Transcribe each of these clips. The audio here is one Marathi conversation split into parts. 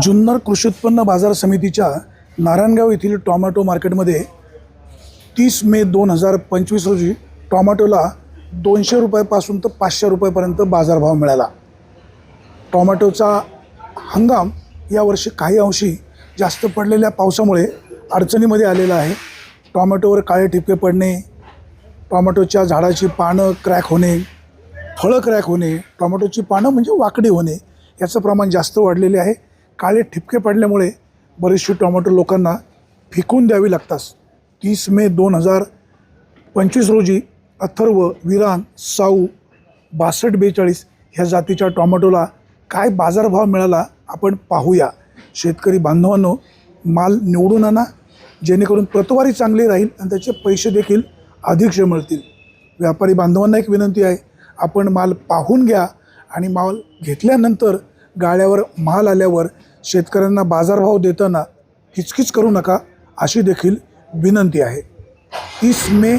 जुन्नर कृषी उत्पन्न बाजार समितीच्या नारायणगाव येथील टॉमॅटो मार्केटमध्ये तीस मे दोन हजार पंचवीस रोजी टॉमॅटोला दोनशे रुपयापासून तर पाचशे रुपयापर्यंत बाजारभाव मिळाला. टॉमॅटोचा हंगाम यावर्षी काही अंशी जास्त पडलेल्या पावसामुळे अडचणीमध्ये आलेला आहे. टॉमॅटोवर काळे ठिपके पडणे टॉमॅटोच्या झाडाची पानं क्रॅक होणे फळं क्रॅक होणे टॉमॅटोची पानं म्हणजे वाकडी होणे याचं प्रमाण जास्त वाढलेले आहे. काळे ठिपके पडल्यामुळे बरेचसे टोमॅटो लोकांना फेकून द्यावी लागतात. तीस मे दोन हजार पंचवीस रोजी अथर्व विरान साऊ बासष्ट बेचाळीस ह्या जातीच्या टॉमॅटोला काय बाजारभाव मिळाला आपण पाहूया. शेतकरी बांधवांनो माल निवडून आणा जेणेकरून प्रतवारी चांगली राहील आणि त्याचे पैसे देखील अधिक मिळतील. व्यापारी बांधवांना एक विनंती आहे आपण माल पाहून घ्या आणि माल घेतल्यानंतर गाड्यावर माल आल्यावर शेतकऱ्यांना बाजारभाव देताना हिचकिच करू नका अशी देखील विनंती आहे. तीस मे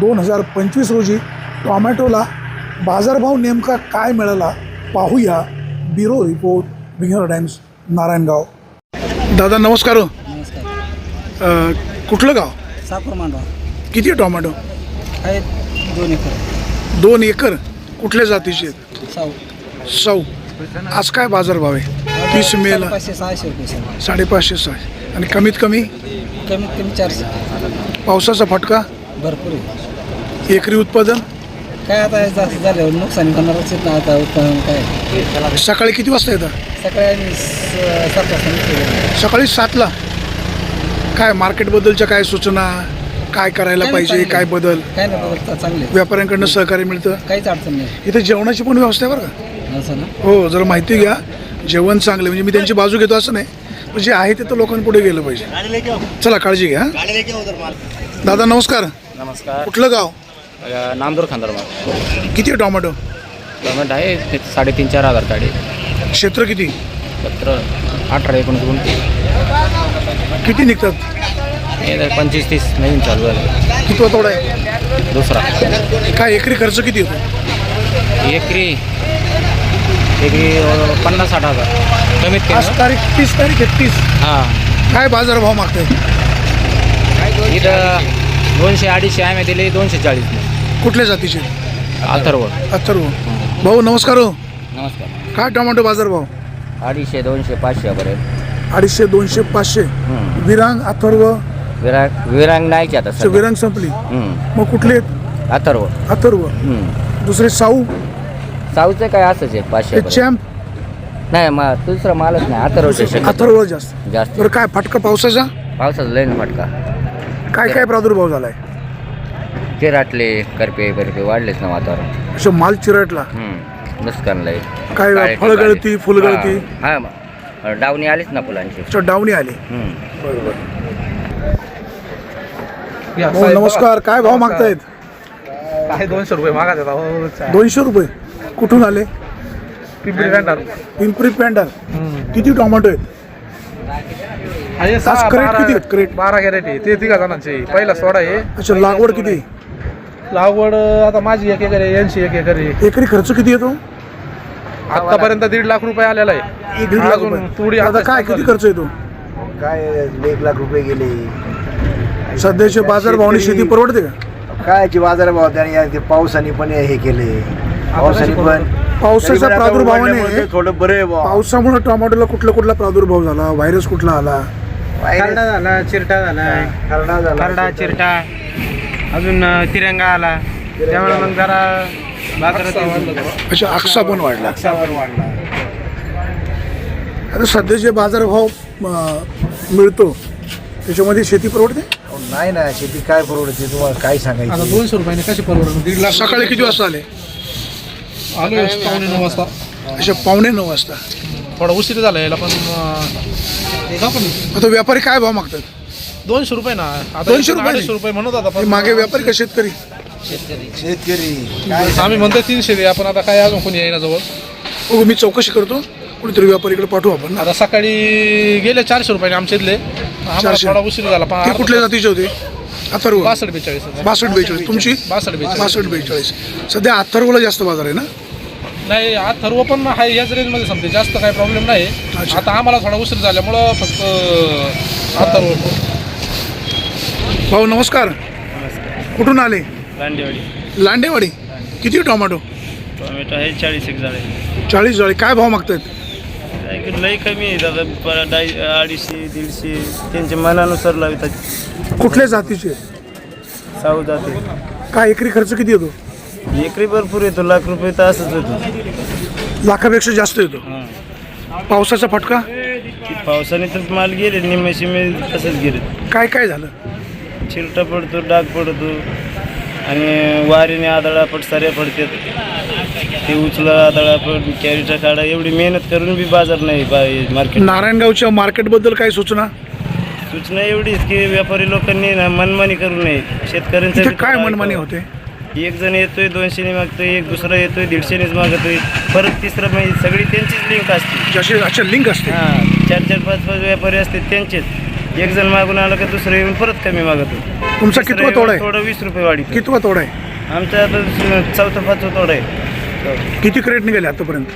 दोन हजार पंचवीस रोजी टॉमॅटोला बाजारभाव नेमका काय मिळाला पाहूया. Bureau report Bihar times Narayangaon. दादा नमस्कार. अ, कुठलं गाव? साखर मांडवा. किती आहे टॉमॅटो? आहेत दोन एकर. दोन एकर. कुठल्या जातीचे आहेत? साऊ. सौ आज काय बाजारभाव आहे? तीस मेला पाचशे सहाशे रुपये सर. साडेपाचशे सहाशे. आणि कमीत कमी? कमीत कमी चारशे. पावसाचा फटका? भरपूर आहे. एकरी उत्पादन? काय आता जास्त झाल्यावर नुकसान करणारच आहेत ना आता उत्पादन काय? सकाळी किती वाजता येतं? सकाळी सात वाजता निघतो. सकाळी सातला? काय मार्केटबद्दलच्या काय सूचना? काय करायला पाहिजे. काय बदल? काय नाही बदलता चांगले व्यापाऱ्यांकडनं सहकार्य मिळतं? काहीच अडचण नाही. इथे जेवणाची पण व्यवस्था आहे बरं का? हो जरा माहिती घ्या. जेवण चांगलं म्हणजे मी त्यांची बाजू घेतो असं नाही. पण जे आहे ते तर लोकांपुढे गेलं पाहिजे. चला काळजी घ्या दादा नमस्कार. नमस्कार. कुठलं गाव? नामदूर खांदरमाळ किती आहे टोमॅटो? पेमेंट आहे ते साडेतीन चार हजार गाडी क्षेत्र किती? सत्र अठरा एकोणीस किती निघतात? पंचवीस तीस नवीन चालू झालं. किती आहे? दुसरा. काय एकरी खर्च किती येतो एकरी अ, पन्नास साठ हजार. कमीत आज कमी तारीख तीस तारीख आहे तीस. हां. काय बाजारभाव मागताय? इथं दोनशे अडीचशे आम्ही दिले दोनशे चाळीस कुठल्या जातीचे? अथर्व. अथर्व. भाऊ नमस्कार हो. नमस्कार. काय टोमॅटो बाजारभाव अडीचशे दोनशे पाचशेपर्यंत अडीचशे दोनशे पाचशे. हम्म. विरांग अथर्व? विरांग विरांग नाहीचे आता सध्या. विरांग संपली. हम्म. मग कुठले आहेत? अथर्व. अथर्व. हम्म. दुसरे साऊ? साऊचं काय असंच आहे हे पाचशे चॅम्प नाही मग दुसरं मालच नाही शक्यतो अथर्व जास्त. जास्त. बरं काय फटका पावसाचा? पावसाचा लय ना फटका. काय काय प्रादुर्भाव झालाय? चिराटले करपे बरपे वाढलेच ना वातावरण. असं माल चिरटला? हम्म. नुकसान लय. काय काळे फळं टिपाले. गळती, फुलं हा. गळती? हा मग डावणी आलीच ना फुलांची. अच्छा डावणी आली. हम्म. हो नमस्कार काय भाव मागतायत? काय दोनशे रुपये मागा देता हो चा- दोनशे रुपये? कुठून आले? पिंपरी पॅन्टर पिंपरी पॅन्डर किती टोमॅटो आहेत बारा- किती? आहेत, crate? बारा कॅरेट आहे. ते तिघा जणांचे पहिला सोडा आहे. अच्छा लागवड किती लागवड आता माझी एक एकर आहे यांची एक एकर आहे. एकरी खर्च किती येतो? आतापर्यंत दीड लाख रुपये आलेला आहे. दीड लाख अजून रुपये. तुडी आता काय किती खर्च येतो? काय एक लाख रुपये गेले. सध्याचे बाजारभावाने शेती परवडते का? कायची बाजार भाव त्याने ते पावसाने पण हे केले. पावसाने पण. पावसाच्या प्रादुर्भावाने थोडं बरं. पावसामुळे टोमॅटोला कुठला कुठला प्रादुर्भाव झाला? व्हायरस कुठला आला? व्हायरस झाला चिरटा झाला. खरडा झाला खरडा चिरटा अजून तिरंगा आला. त्यामुळे मग जरा बाजारात अच्छा पण वाढला. वाढला. आता सध्याचे बाजारभाव अं, मिळतो त्याच्यामध्ये शेती परवडते? नाही ना शेती काय परवडते? तुम्हाला काय आता सांगायचं दोनशे रुपयाने कशी लाख सकाळी किती वाजता आले? आलो पावणे नऊ वाजता. अच्छा पावणे नऊ वाजता. थोडा उशीर झाला याला पण अं, जाऊ पण. आता व्यापारी काय भाव मागतात? दोनशे रुपये ना. आता दोनशे रुपये? अडीचशे रुपये म्हणत हे पण मागे व्यापारी का शेतकरी? शेतकरी. आम्ही म्हणतो तीनशे दे आपण आता काय अजून कोणी येईना जवळ. हो मी चौकशी करतो. कुणीतरी व्यापारीकडे पाठवू आपण ना. आता सकाळी गेले चारशे रुपयाने आमच्या इथले आम्हाला. थोडा उशीर झाला पण ते कुठल्या जातीचे होते? अथर्व. बासष्ट बेचाळीस. बासष्ट बेचाळीस. तुमची? बासष्ट बेचाळीस. बासष्ट बेचाळीस. सध्या अथर्वला जास्त बाजार आहे ना? नाही आज सर्व पण आहे याच रेंजमध्ये समते जास्त काही प्रॉब्लेम नाही. अच्छा. आता आम्हाला थोडा उशीर झाल्यामुळं फक्त अथर्व भाऊ नमस्कार. कुठून आले? लांडेवाडी. लांडेवाडी? किती टोमॅटो? टोमॅटो आहे चाळीस एक झाडे चाळीस जाळी. काय भाव मागतायत? काय लई कमी आहे दादा. प- डाय अडीचशे दीडशे त्यांच्या मनानुसार लावतात. कुठल्या जातीचे? साऊ जाते. काय एकरी खर्च किती येतो? एकरी भरपूर येतो लाख रुपये तर असंच होतो लाखापेक्षा जास्त येतो. पावसाचा फटका? पावसाने तर माल गेले निम्मे शिमे तसंच गेले. काय काय झालं? चिलटा पडतो डाग पडतो आणि वारीने आदळा पट साऱ्या पडतात. ते उचला आदळा पड कॅरीचा काढा एवढी मेहनत करून बी बाजार नाही बा मार्केट नारायणगावच्या मार्केटबद्दल काय सूचना? सूचना एवढीच की व्यापारी लोकांनी ना मनमानी करू नये. शेतकऱ्यांचं काय मनमानी. होते? एक जण येतोय दोनशेने मागतोय एक दुसरा येतोय दीडशेनेच मागतोय परत तिसरा म्हणजे सगळी त्यांचीच लिंक असते. अच्छा लिंक असते. हां चार चार पाच पाच व्यापारी असते त्यांचेच. एक जण मागून आला का दुसरं येऊन परत कमी मागतो तुमचा तिसरं कितवा येऊन तोडा आहे? थोडं वीस रुपये वाढी कितवा तोडा आहे? आमचा आता चौथा पाचवा तोडा आहे. किती क्रेट निघाले आतापर्यंत?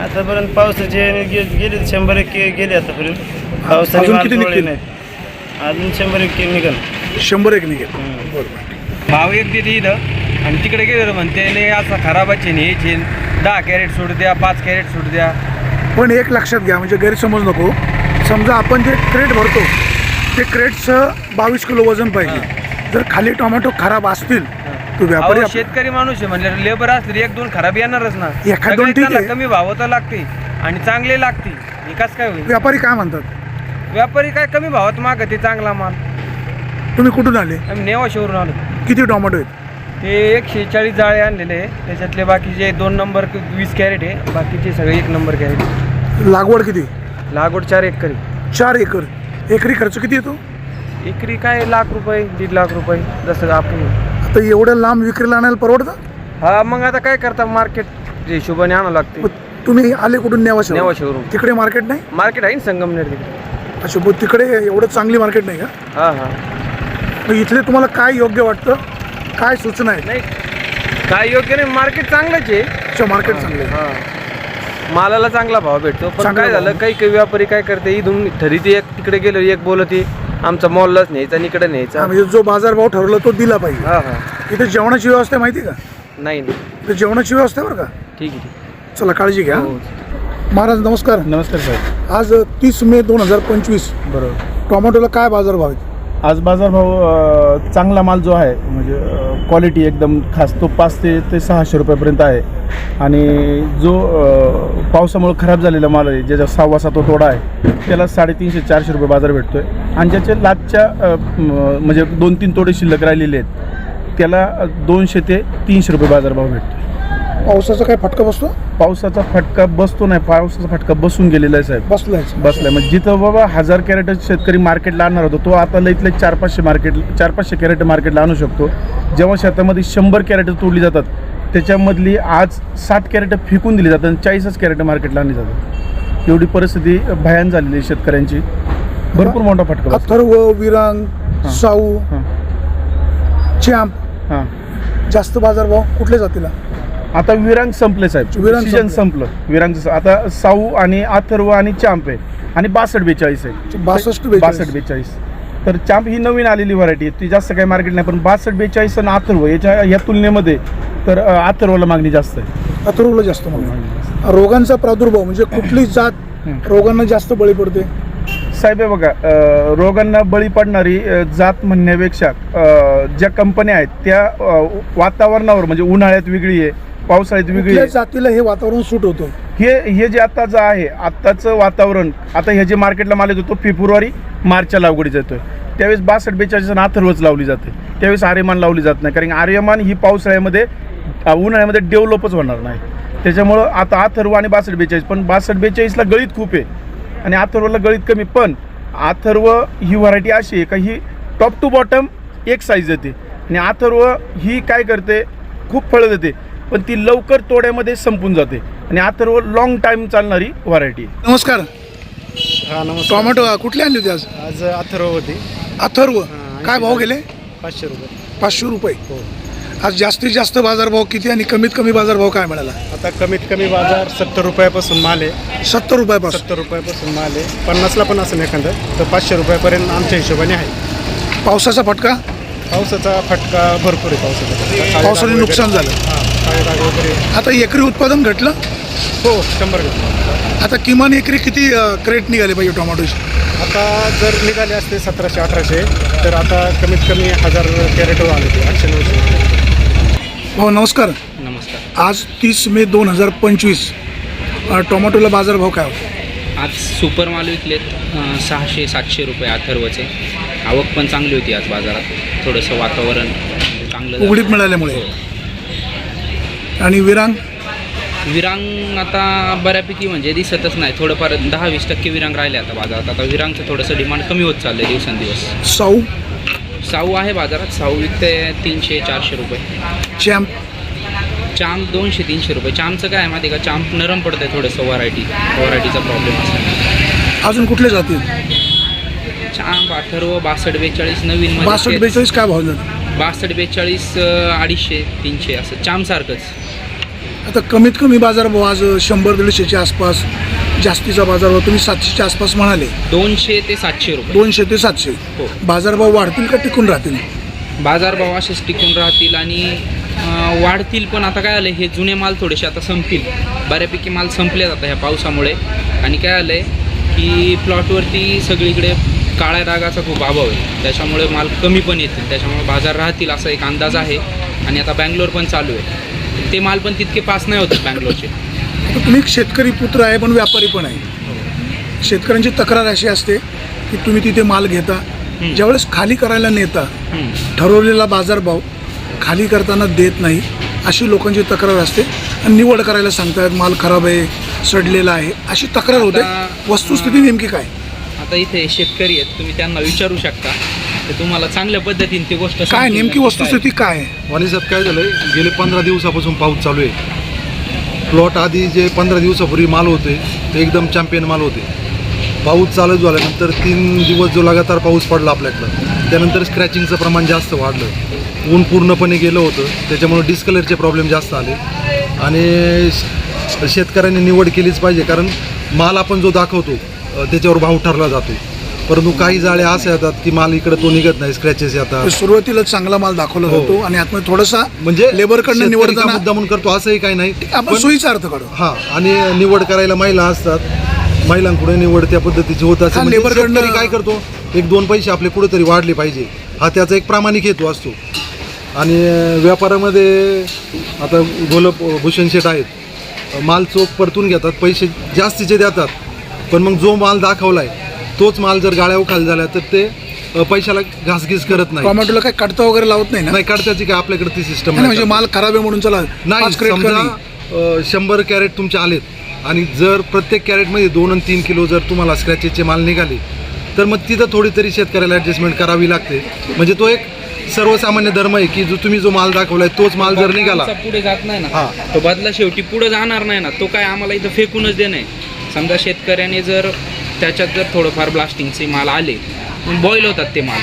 आतापर्यंत पावसाचे आणि गे- गेले शंभर एक गेले आतापर्यंत. पावसाने अजून माल किती तोडले निघतील? नाहीत अजून शंभर एक निघाल. शंभर एक निघेल. भाव एक देते इथं. आणि तिकडे गेलं म्हणते नाही असा खराबाचे नाही याचे दहा कॅरेट सोड द्या पाच कॅरेट सोड द्या. पण एक लक्षात घ्या म्हणजे गैरसमज नको. समजा आपण जे क्रेट भरतो ते क्रेटचं बावीस किलो वजन पाहिजे. जर खाली टोमॅटो खराब असतील व्यापारी अहो आप- शेतकरी माणूस आहे म्हणजे लेबर असले एक दोन खराब येणारच ना. एखाद दोन सगळे ठीक त्याला आहे. कमी भाव तर लागते आणि चांगले लागते विकास काय होईल? व्यापारी काय म्हणतात? व्यापारी काय कमी भावात मागते चांगला माल. तुम्ही कुठून आले? आम्ही नेवाशेवरून आलो. किती टोमॅटो आहेत? ते एकशे चाळीस जाळे आणलेले आहे त्याच्यातले बाकीचे दोन नंबर वीस कॅरेट आहे. बाकीचे सगळे एक नंबर कॅरेट लागवड किती? लागवड चार एकरी चार एकर. एकरी खर्च किती येतो? एकरी काय लाख रुपये दीड लाख रुपये जसं आपण आता एवढं लांब विक्रीला आणायला परवडतं? हा मग आता काय करता? मार्केट हिशोबाने आणावं लागते. मग तुम्ही आले कुठून? नेवाशा नेवाशेवरून. तिकडे मार्केट नाही? मार्केट आहे ना संगमनेर तिकडे. अच्छा मग तिकडे एवढं चांगली मार्केट नाही का? हा हा. मग इथले तुम्हाला काय योग्य वाटतं? काय सूचना आहे? नाही काय योग्य नाही मार्केट चांगलंच आहे. अच्छा मार्केट चांगलं आहे. हा. मालाला चांगला भाव भेटतो पण चांगला काय भाव. झालं काही काही व्यापारी काय करते इथून ठरीते एक तिकडे गेलो एक बोलते आमचा मॉललाच न्यायचा आणि इकडे न्यायचा. हा, म्हणजे जो बाजारभाव ठरवला तो दिला पाहिजे. हा हा. इथे जेवणाची व्यवस्था आहे माहिती आहे का? नाही नाही. इथे जेवणाची व्यवस्था आहे बरं का? ठीक आहे ठीक आहे. चला काळजी घ्या. हो. महाराज नमस्कार. नमस्कार साहेब. आज तीस मे दोन हजार पंचवीस. बरोबर. टोमॅटोला काय बाजारभाव आहे आज बाजारभाव चांगला माल जो आहे म्हणजे क्वालिटी एकदम खास तो पाच ते ते सहाशे रुपयापर्यंत आहे. आणि जो पावसामुळे खराब झालेला माल आहे ज्याचा सहावा सातवा तोडा आहे त्याला साडेतीनशे चारशे रुपये बाजार भेटतो आहे आणि ज्याचे लाटच्या म्हणजे दोन तीन तोडे शिल्लक राहिलेले आहेत त्याला दोनशे ते तीनशे रुपये बाजारभाव भेटतो पावसाचा काय फटका बसतो? पावसाचा फटका बसतो नाही पावसाचा फटका बसून गेलेला आहे साहेब. बसलायच बसलाय. म्हणजे जिथं बाबा हजार कॅरेट शेतकरी मार्केटला आणणार होतो तो आता लईतले चार पाचशे मार्केट चार पाचशे कॅरेट मार्केटला आणू शकतो. जेव्हा शेतामध्ये शंभर कॅरेट तोडली जातात त्याच्यामधली आज साठ कॅरेट फेकून दिली जातात आणि चाळीसच कॅरेट मार्केटला आणली जातात. एवढी परिस्थिती भयान झालेली आहे शेतकऱ्यांची. भरपूर मोठा फटका. अथर्व विरांग साऊ हां. चॅम्प हां. जास्त बाजारभाव कुठल्या जातीला? आता विरांग संपले साहेब. विरांग सीजन संपलं. विरांगचं आता साऊ आणि अथर्व आणि चांप आहे. आणि बासष्ट बेचाळीस आहे. बासष्ट बासष्ट बेचाळीस. तर चांप ही नवीन आलेली व्हरायटी आहे. ती जास्त काही मार्केट नाही पण बासष्ट बेचाळीस आणि अथर्व याच्या या तुलनेमध्ये तर अथर्वला मागणी जास्त आहे. अथर्वला जास्त म्हणून रोगांचा प्रादुर्भाव म्हणजे कुठली जात रोगांना जास्त बळी पडते? साहेब बघा रोगांना बळी पडणारी जात म्हणण्यापेक्षा ज्या कंपन्या आहेत त्या वातावरणावर म्हणजे उन्हाळ्यात वेगळी आहे. पावसाळ्यात वेगळी. कुठल्या जातीला हे वातावरण सूट होतं? हे हे जे आताचं आहे आत्ताचं वातावरण आता हे जे मार्केटला माल येतो तो फेब्रुवारी मार्चच्या लागवडीचा येतोय. त्यावेळेस बासष्ट बेचाळीस अथर्वच लावली जाते. त्यावेळेस आर्यमान लावली जात नाही. कारण आर्यमान ही पावसाळ्यामध्ये अ, उन्हाळ्यामध्ये डेव्हलपच होणार नाही. त्याच्यामुळं आता अथर्व आणि बासष्ट बेचाळीस पण बासष्ट बेचाळीसला गळीत खूप आहे. आणि अथर्वला गळीत कमी पण अथर्व ही व्हरायटी अशी आहे का ही टॉप टू बॉटम एक साईज येते आणि अथर्व ही काय करते? खूप फळं देते. पण ती लवकर तोड्यामध्ये संपून जाते. आणि अथर्व लॉंग टाईम चालणारी व्हरायटी नमस्कार. हा नमस्कार. टोमॅटो कुठले आणले होते आज? आज अथर्व होते. अथर्व? काय भाव गेले? पाचशे रुपये. पाचशे रुपये. आज जास्तीत जास्त बाजारभाव किती आणि कमीत कमी बाजारभाव काय मिळाला? आता कमीत कमी बाजार सत्तर रुपयापासून माल आहे. सत्तर रुपयापासून. सत्तर रुपयापासून माल आहे. पन्नासला पण असेल एखादं तर पाचशे रुपयापर्यंत आमच्या हिशोबाने आहे. पावसाचा फटका? पावसाचा फटका भरपूर आहे पावसाचा फटका. पावसाने नुकसान झालं. हां. वगैरे आता एकरी उत्पादन घटलं? हो शंभर टक्के आता किमान एकरी किती अ, क्रेट निघाले पाहिजे टोमॅटोची? आता जर निघाले असते सतराशे अठराशे तर आता कमीत कमी हजार कॅरेटवर आले ते आठशे नऊशे. भाऊ नमस्कार. नमस्कार. आज तीस मे दोन हजार पंचवीस. अ, टोमॅटोला बाजारभाव काय? होता आज सुपर माल विकलेत अं, सहाशे सातशे रुपये अथर्वचे. आवक पण चांगली होती आज बाजारात. थोडंसं वातावरण चांगलं झालं. उघडीप मिळाल्यामुळे. आणि विरांग? विरांग आता बऱ्यापैकी म्हणजे दिसतच नाही. थोडंफार दहा वीस टक्के विरांग राहिले आता बाजारात. आता विरांगचं थोडंसं डिमांड कमी होत चाललं आहे दिवसेंदिवस. साऊ? साऊ आहे बाजारात. साऊ विकते तीनशे चारशे रुपये. चॅम्प चांप दोनशे तीनशे रुपये. चांपचं काय आहे माहिती आहे का? चांप नरम पडतं आहे थोडंसं व्हरायटी व्हरायटीचा प्रॉब्लेम असतो अजून कुठले जातील चांप अठर्व बासष्ट बेचाळीस नवीन बासष्ट बेचाळीस काय भाव झाले? बासष्ट बेचाळीस अं, अडीचशे तीनशे असं. चामसारखंच आता कमीत कमी बाजारभाव आज शंभर दीडशेच्या आसपास जास्तीचा बाजारभाव तुम्ही सातशेच्या आसपास म्हणाले. दोनशे ते सातशे रुपये. दोनशे ते सातशे. हो. बाजारभाव वाढतील का टिकून राहतील? बाजारभाव असेच टिकून राहतील आणि अं, वाढतील पण आता काय आलं हे जुने माल थोडेसे आता संपतील. बऱ्यापैकी माल संपले आता ह्या पावसामुळे. आणि काय आलं की प्लॉटवरती सगळीकडे काळ्या डागाचा खूप अभाव आहे. त्याच्यामुळे माल कमी पण येतील. त्याच्यामुळे बाजार राहतील असा एक अंदाज आहे. आणि आता बँगलोर पण चालू आहे. ते माल पण तितके पास नाही होते बँगलोरचे. तुम्ही एक शेतकरी पुत्र आहे पण व्यापारी पण आहे. शेतकऱ्यांची तक्रार अशी असते की तुम्ही तिथे माल घेता. ज्यावेळेस खाली करायला नेता. ठरवलेला बाजारभाव खाली करताना देत नाही अशी लोकांची तक्रार असते. आणि निवड करायला सांगतात माल खराब आहे सडलेला आहे अशी तक्रार होते. वस्तुस्थिती नेमकी काय? आता इथे शेतकरी आहेत तुम्ही त्यांना विचारू शकता. तर तुम्हाला चांगल्या पद्धतीने ती गोष्ट काय सांगतील नेमकी वस्तुस्थिती काय आहे? वाणी साहेब काय झालंय? गेले पंधरा दिवसापासून पाऊस चालू आहे. प्लॉट आधी जे पंधरा दिवसापूर्वी माल होते ते एकदम चॅम्पियन माल होते. पाऊस चालू झाल्यानंतर तीन दिवस जो लगातार पाऊस पडला आपल्याकडं त्यानंतर स्क्रॅचिंगचं प्रमाण जास्त वाढलं. ऊन पूर्णपणे गेलं होतं त्याच्यामुळे डिस्कलरचे प्रॉब्लेम जास्त आले. आणि श- शेतकऱ्यांनी निवड केलीच पाहिजे कारण माल आपण जो दाखवतो अ, त्याच्यावर भाव ठरला जातो. परंतु काही जाळे असे येतात की माल इकडे तो निघत नाही स्क्रॅचेस येतात. सुरुवातीला चांगला माल दाखवला हो. जातो आणि आतमध्ये थोडासा म्हणजे लेबरकडनं शेतकरी का निवडताना मुद्दा म्हणून करतो असंही काही नाही. आपण पण- सोयीचा अर्थ काढू. हा आणि निवड करायला महिला असतात. महिलांकडे निवड त्या पद्धतीची होत हा, म्हणजे लेबरकडनं- शेतकरी काय करतो? एक दोन पैसे आपले कुठेतरी वाढले पाहिजे. हा त्याचा एक प्रामाणिक हेतू असतो. आणि अं, व्यापारामध्ये आता गोलब भूषण शेठ आहेत. माल चोख परतून घेतात पैसे जास्तीचे देतात. पण मग जो माल दाखवलाय तोच माल जर गाळ्या खाली झाला तर ते पैशाला घासघीस करत नाही. टोमॅटोला काय काढता वगैरे लावत नाही ना? नाही काढताची काय आपल्याकडे ती सिस्टम नाही, म्हणजे माल खराब आहे म्हणून चला नाही पाच समजा कमी. अ, शंभर कॅरेट तुमचे आलेत आणि जर प्रत्येक कॅरेटमध्ये दोन आणि तीन किलो जर तुम्हाला स्क्रॅचेसचे माल निघाले तर मग तिथं थोडी तरी शेतकऱ्याला ॲडजस्टमेंट करावी लागते. म्हणजे तो एक सर्वसामान्य धर्म आहे की जो तुम्ही जो माल दाखवलाय तोच माल जर निघाला. आमचा पुढे जात नाही ना. हा. तो बदला शेवटी पुढे जाणार नाही ना. तो काय आम्हाला इथं फेकूनच दे नाही. समजा शेतकऱ्याने जर त्याच्यात जर थोडंफार ब्लास्टिंगचे माल आले बॉईल होतात ते माल.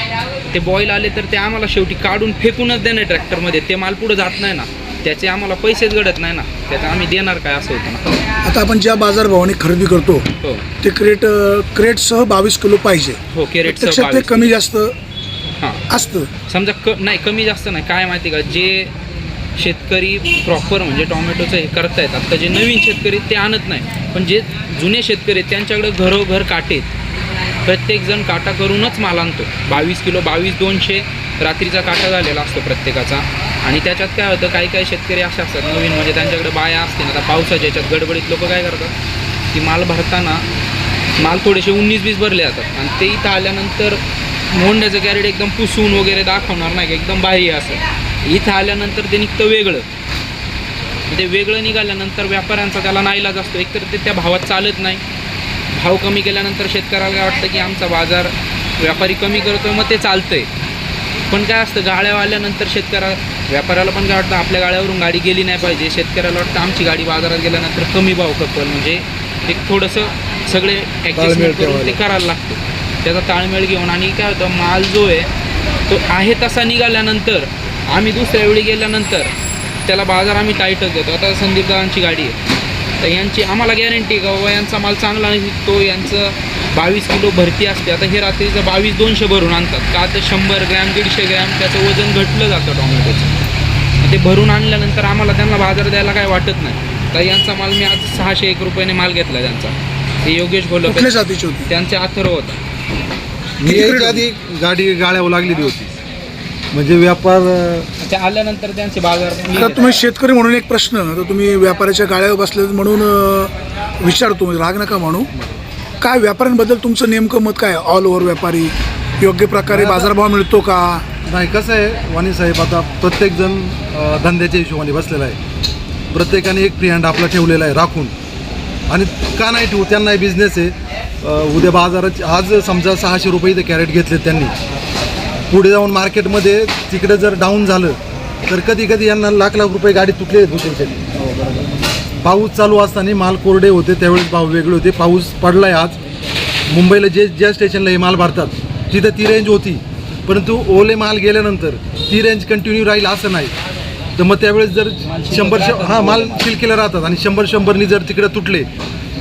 ते बॉईल आले तर ते आम्हाला शेवटी काढून फेकूनच देणे ट्रॅक्टरमध्ये ते माल पुढे जात नाही ना. त्याचे आम्हाला पैसेच घडत नाही ना. त्याचा आम्ही देणार काय असं होतं ना. आता आपण ज्या बाजारभावाने खरेदी करतो हो. ते क्रेट क्रेटसह बावीस किलो पाहिजे. हो कॅरेट कमी जास्त हां. असतं. समजा क नाही कमी जास्त नाही. काय माहिती का? जे शेतकरी प्रॉपर म्हणजे टॉमॅटोचं हे करतायत. आत्ता जे नवीन शेतकरी आहेत ते आणत नाही. पण जे जुने शेतकरी आहेत त्यांच्याकडे घरोघर काटे आहेत. प्रत्येकजण काटा करूनच माल आणतो. बावीस किलो बावीस दोनशे रात्रीचा काटा झालेला असतो प्रत्येकाचा. आणि त्याच्यात काय होतं काही काही शेतकरी असे असतात नवीन म्हणजे त्यांच्याकडे बाया असतील. आता पावसाच्या याच्यात गडबडीत लोक काय करतात की माल भरताना माल थोडेसे उन्नीस बीस भरले जातात. आणि ते इथं आल्यानंतर मोंड्याचं कॅरेट एकदम पुसून वगैरे दाखवणार नाही का एकदम बाह्य असं. इथं आल्यानंतर ते निघतं वेगळं. ते वेगळं निघाल्यानंतर व्यापाऱ्यांचा त्याला नाईलाज असतो. एकतर ते त्या भावात चालत नाही. भाव कमी केल्यानंतर शेतकऱ्याला काय वाटतं की आमचा बाजार व्यापारी कमी करतोय मग ते चालतंय. पण काय असतं गाड्या आल्यानंतर शेतकऱ्या व्यापाऱ्याला पण काय वाटतं आपल्या गाड्यावरून गाडी गेली नाही पाहिजे. शेतकऱ्याला वाटतं आमची गाडी बाजारात गेल्यानंतर कमी भाव खपल म्हणजे एक थोडंसं सगळे ॲडजस्टमेंट करून ते करायला लागतं. त्याचा ताळमेळ घेऊन आणि काय होतं माल जो आहे तो आहे तसा निघाल्यानंतर आम्ही दुसऱ्या वेळी गेल्यानंतर त्याला बाजार आम्ही टाईटच देतो. आता संदीपदारांची गाडी आहे. तर यांची आम्हाला गॅरंटी का? बाबा यांचा माल चांगला नाही तो यांचं बावीस किलो भरती असते. आता हे रात्रीचं बावीस दोनशे भरून आणतात. का तर शंभर ग्रॅम दीडशे ग्रॅम त्याचं वजन घटलं जातं टॉमॅटोचं. ते भरून आणल्यानंतर आम्हाला त्यांना बाजार द्यायला काय वाटत नाही. तर यांचा माल मी आज सहाशे एक रुपयाने माल घेतला त्यांचा. ते योगेश होती? त्यांचे अथर्व होता. मी गाडी गाड्यावर लागलेली होती. म्हणजे व्यापार ते आल्यानंतर त्यांचे बाजार आता तुम्ही शेतकरी म्हणून एक प्रश्न आता तुम्ही व्यापाऱ्याच्या गाळ्यावर बसले म्हणून अं, विचारतो म्हणजे राग नका म्हणू. काय व्यापाऱ्यांबद्दल तुमचं नेमकं मत काय? ऑल ओव्हर व्यापारी योग्य प्रकारे बाजारभाव मिळतो का? नाही कसं आहे वाणी साहेब आता प्रत्येकजण अं, धंद्याच्या हिशोबाने बसलेला आहे. प्रत्येकाने एक फ्री हँड आपला ठेवलेला आहे राखून. आणि का नाही ठेवू त्यांनाही बिझनेस आहे. अं, उद्या बाजारात आज समजा सहाशे रुपये इथे कॅरेट घेतले त्यांनी. पुढे जाऊन मार्केटमध्ये तिकडे जर डाऊन झालं तर कधी कधी यांना लाख लाख रुपये गाडी तुटले होते पाऊस चालू असताना माल कोरडे होते त्यावेळेस भाव वेगळे होते. पाऊस पडलाय आज. मुंबईला जे ज्या स्टेशनला हे माल भरतात तिथं ती रेंज होती. परंतु ओले माल गेल्यानंतर ती रेंज कंटिन्यू राहील असं नाही. तर मग त्यावेळेस जर शंभर शं हां माल शिलकेला राहतात आणि शंभर शंभरनी जर तिकडे तुटले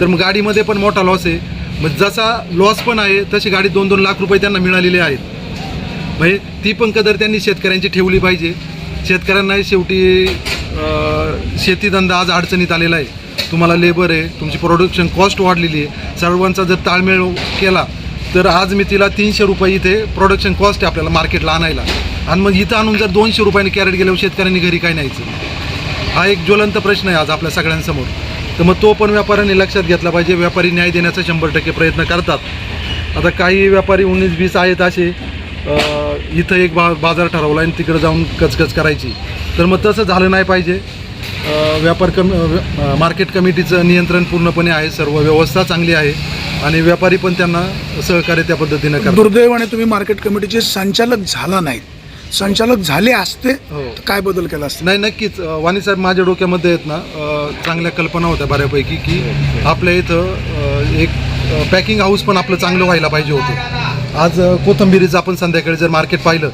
तर मग गाडीमध्ये पण मोठा लॉस आहे. मग जसा लॉस पण आहे तशी गाडी दोन दोन लाख रुपये त्यांना मिळालेले आहेत. म्हणजे ती पण कदर त्यांनी शेतकऱ्यांची ठेवली पाहिजे. शेतकऱ्यांना शेवटी शेतीधंदा आज अडचणीत आलेला आहे. तुम्हाला लेबर आहे तुमची प्रोडक्शन कॉस्ट वाढलेली आहे. सर्वांचा जर ताळमेळ केला तर आज मी तिला तीनशे रुपये इथे प्रोडक्शन कॉस्ट आहे आपल्याला मार्केटला आणायला. आणि मग इथं आणून जर दोनशे रुपयाने कॅरेट गेल्यावर शेतकऱ्यांनी घरी काय न्यायचं? हा एक ज्वलंत प्रश्न आहे आज आपल्या सगळ्यांसमोर. तर मग तो पण व्यापाऱ्यांनी लक्षात घेतला पाहिजे. व्यापारी न्याय देण्याचा शंभर टक्के प्रयत्न करतात. आता काही व्यापारी उन्नीस वीस आहेत असे इथं एक बा बाजार ठरवला आणि तिकडे जाऊन कचकच करायची. तर मग तसं झालं नाही पाहिजे. व्यापार कम मार्केट कमिटीचं नियंत्रण पूर्णपणे आहे. सर्व व्यवस्था चांगली आहे. आणि व्यापारी पण त्यांना सहकार्य त्या पद्धतीनं करतात. दुर्दैवाने तुम्ही मार्केट कमिटीचे संचालक झाला नाहीत. संचालक झाले असते हो. तर काय बदल केला असता? नाही नक्कीच. वाणी साहेब माझ्या डोक्यामध्ये आहेत ना चांगल्या कल्पना होत्या बऱ्यापैकी की आपल्या इथं एक पॅकिंग हाऊस पण आपलं चांगलं व्हायला पाहिजे होतं. आज कोथंबिरीचं कोथिंबिरीचं आपण संध्याकाळी जर मार्केट पाहिलं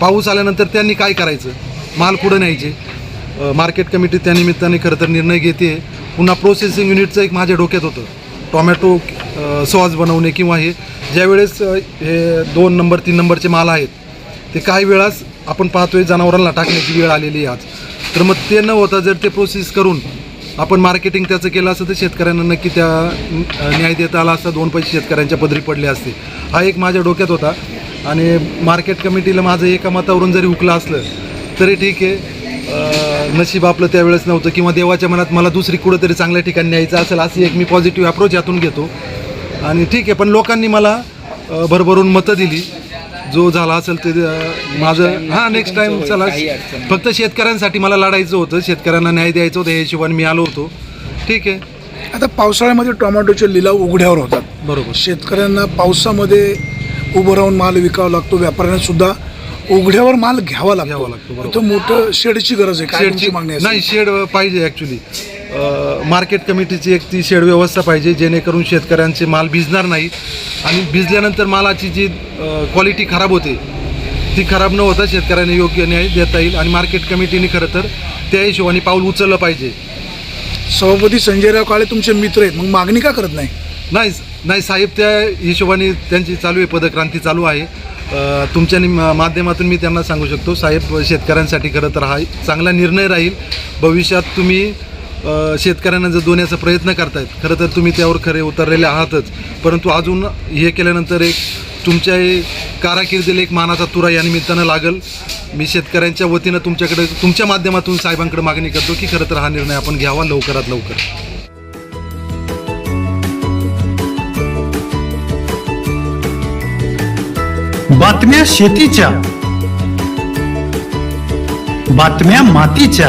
पाऊस आल्यानंतर त्यांनी काय करायचं? माल कुठं न्यायचे? मार्केट कमिटी त्या निमित्ताने खरं तर निर्णय घेते पुन्हा प्रोसेसिंग युनिटचं एक माझ्या डोक्यात होतं. टोमॅटो सॉस बनवणे किंवा हे ज्यावेळेस हे दोन नंबर तीन नंबरचे माल आहेत ते काही वेळास आपण पाहतोय जनावरांना टाकण्याची वेळ आलेली आहे आज. तर मग ते न होता जर ते प्रोसेस करून आपण मार्केटिंग त्याचं केलं असतं तर शेतकऱ्यांना नक्की त्या न्याय देता आला असता. दोन पैसे शेतकऱ्यांच्या पदरी पडले असते. हा एक माझ्या डोक्यात होता. आणि मार्केट कमिटीला माझं एका मतावरून जरी हुकलं असलं तरी ठीक आहे. नशीब आपलं त्यावेळेस नव्हतं किंवा देवाच्या मनात मला दुसरी कुठंतरी चांगल्या ठिकाणी न्यायचं असेल अशी एक मी पॉझिटिव्ह अप्रोच यातून घेतो. आणि ठीक आहे पण लोकांनी मला भरभरून मतं दिली. जो झाला असेल ते माझं हां नेक्स्ट टाइम चला. फक्त शेतकऱ्यांसाठी मला लढायचं होतं. शेतकऱ्यांना न्याय द्यायचं होतं. या हिशोबाने मी आलो होतो. ठीक आहे. आता पावसाळ्यामध्ये टोमॅटोचे लिलाव उघड्यावर होतात. बरोबर. शेतकऱ्यांना पावसामध्ये उभं राहून माल विकावा लागतो. व्यापाऱ्यांना सुद्धा उघड्यावर माल घ्यावा लागतो. घ्यावा लागतो, बरोबर. इथं मोठं शेडची गरज आहे. काय तुमची शेडची मागणी असेल? नाही शेड पाहिजे ॲक्च्युली मार्केट कमिटीची एक ती शेड व्यवस्था पाहिजे जेणेकरून शेतकऱ्यांचे माल भिजणार नाही. आणि भिजल्यानंतर मालाची जी क्वालिटी खराब होते ती खराब न होता शेतकऱ्यांना योग्य न्याय देता येईल. आणि मार्केट कमिटीने खरं तर त्या हिशोबाने पाऊल उचललं पाहिजे. सभापती संजयराव काळे तुमचे मित्र आहेत मग मागणी का करत नाही? नाही नाही साहेब त्या हिशोबाने त्यांची चालू आहे पदक्रांती चालू आहे. तुमच्या माध्यमातून मी त्यांना सांगू शकतो साहेब शेतकऱ्यांसाठी खरं तर हा चांगला निर्णय राहील. भविष्यात तुम्ही शेतकऱ्यांना जर दोन्याचा प्रयत्न करतायत खरं तर तुम्ही त्यावर खरे उतरलेले आहातच. परंतु अजून हे केल्यानंतर एक तुमच्या हे काराकिर्दीला एक मानाचा तुरा या निमित्तानं लागल. मी शेतकऱ्यांच्या वतीनं तुमच्याकडे तुमच्या माध्यमातून साहेबांकडे मागणी करतो की खरं तर हा निर्णय आपण घ्यावा लवकरात लवकर. बातम्या शेतीच्या बातम्या मातीच्या.